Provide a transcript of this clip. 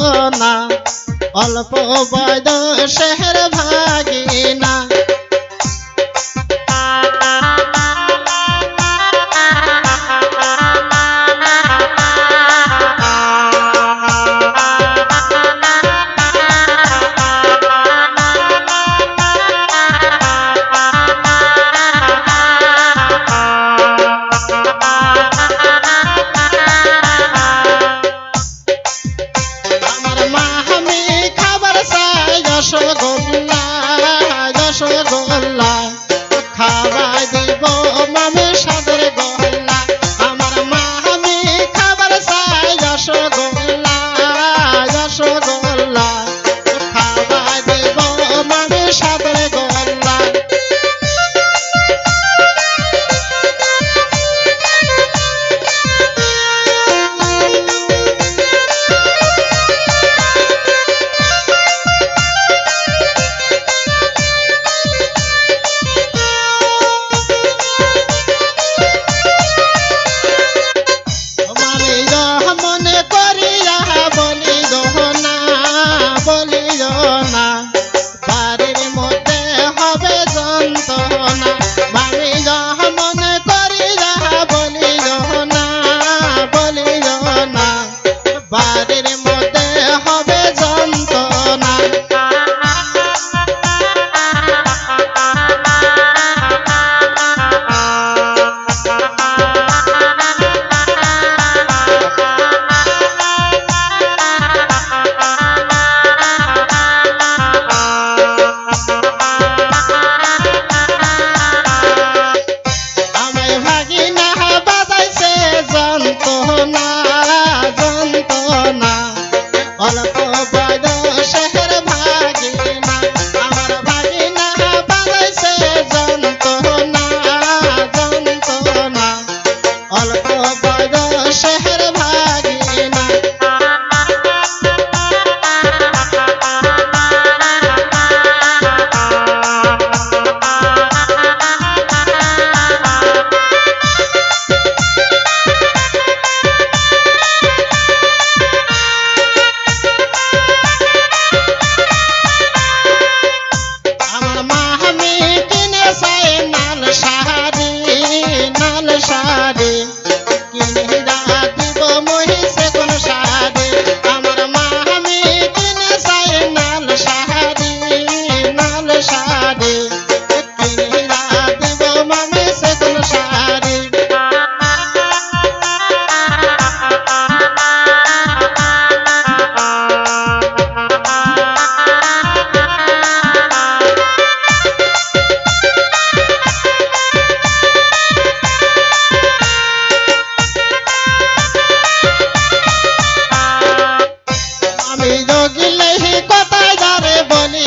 যন্ত্রণা অল্প বয়সের ভাগিনা। বনি যোগিলে কথা যারে বনি